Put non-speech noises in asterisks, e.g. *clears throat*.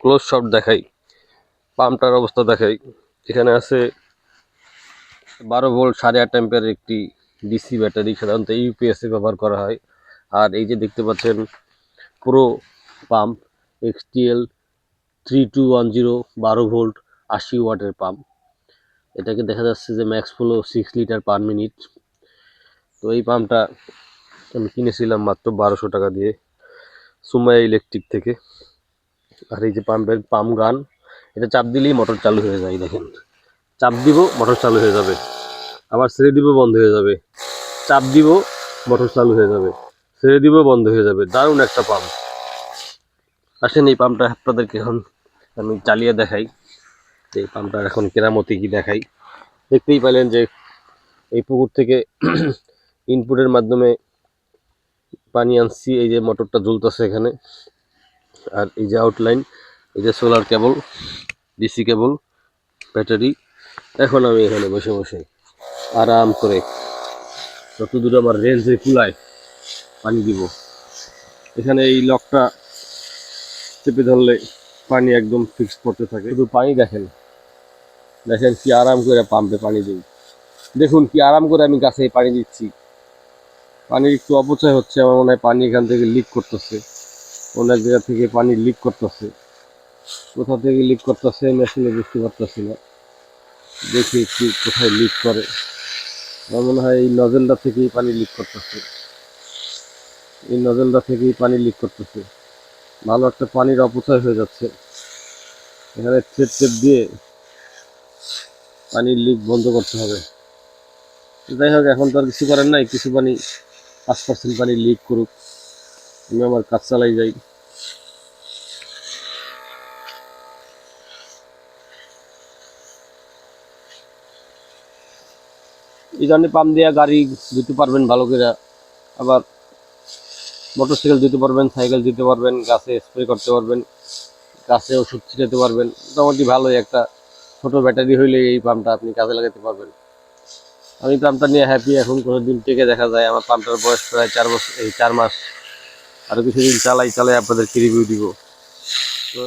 Close shot দেখাই পাম্পটার অবস্থা দেখাই। এখানে আছে বারো ভোল্ট সাড়ে আট অ্যাম্পের একটি ডিসি ব্যাটারি, সাধারণত ইউপিএসে ব্যবহার করা হয়। আর এই যে দেখতে পাচ্ছেন, pro pump XTL three two one zero বারো ভোল্ট আশি ওয়াটের পাম্প। এটাকে দেখা যাচ্ছে যে max flow six litre per minute তো এই পাম্পটা আমি কিনেছিলাম মাত্র বারোশো টাকা দিয়ে সুমাইয়া ইলেকট্রিক থেকে। আর এই যে পাম্পের পাম্প গান, এটা চাপ দিলেই মোটর চালু হয়ে যায়, দেখেন। চাপ দিব, মোটর চালু হয়ে যাবে। আবার ছেড়ে দিব, বন্ধ হয়ে যাবে। চাপ দিব, মোটর চালু হয়ে যাবে। ছেড়ে দিব, বন্ধ হয়ে যাবে। দারুণ একটা পাম্প। আসেন এই পাম্পটা আপনাদেরকে এখন আমি চালিয়ে দেখাই। এই পাম্পটার এখন কেরামতি কি দেখাই। দেখতেই পেলেন যে এই পুকুর থেকে *clears throat* ইনপুটের মাধ্যমে পানি আনছি, এই যে মোটরটা ঝুলতেছে এখানে। আর এই যে আউটলাইন এই যে solar cable DC cable battery এখন আমি এখানে বসে বসে আরাম করে যতদূর আমার রেঞ্জে কুলায় পানি দিব। এখানে এই লকটা চেপে ধরলে পানি একদম ফিক্স করতে থাকে। শুধু পানি দেখেন। দেখেন কি আরাম করে পাম্পে পানি দিই। দেখুন কি আরাম করে আমি গাছে পানি দিচ্ছি। পানির একটু অপচয় হচ্ছে, আমার মনে হয় পানি এখান থেকে লিক করতেছে। অনেক জায়গা থেকে পানি লিক করতেছে। কোথা থেকে লিক করতেছে মেশিনে বুঝতে পারতেছি না। দেখি একটু কোথায় লিক করে। আমার মনে হয় এই নজেলটা থেকেই পানি লিক করতেছে। এই নজেলটা থেকেই পানি লিক করতেছে। ভালো একটা পানির অপচয় হয়ে যাচ্ছে। এখানে টেপ টেপ দিয়ে পানির লিক বন্ধ করতে হবে। যাই হোক, এখন তো আর কিছু করেন নাই। কিছু পানি পাঁচ পার্সেন্ট পানি লিক করুক। আমি আমার কাজ চালাই যাই। এই জন্য পাম্প দিয়া গাড়ি দিতে পারবেন ভালো করে। আবার মোটরসাইকেল দিতে পারবেন, সাইকেল দিতে পারবেন, গাছে স্প্রে করতে পারবেন, গাছে ওষুধ ছিটাতে পারবেন। মোটামুটি ভালোই একটা ছোট ব্যাটারি হইলে এই পাম্পটা আপনি কাজে লাগাতে পারবেন। আমি পাম্পটা নিয়ে হ্যাপি এখন কোনো দিন থেকে দেখা যায়। আমার পাম্পটার বয়স প্রায় চার বছর, এই চার মাস। আরও কিছুদিন চালাই চালাই আপনাদেরকে রিভিউ দিব। তো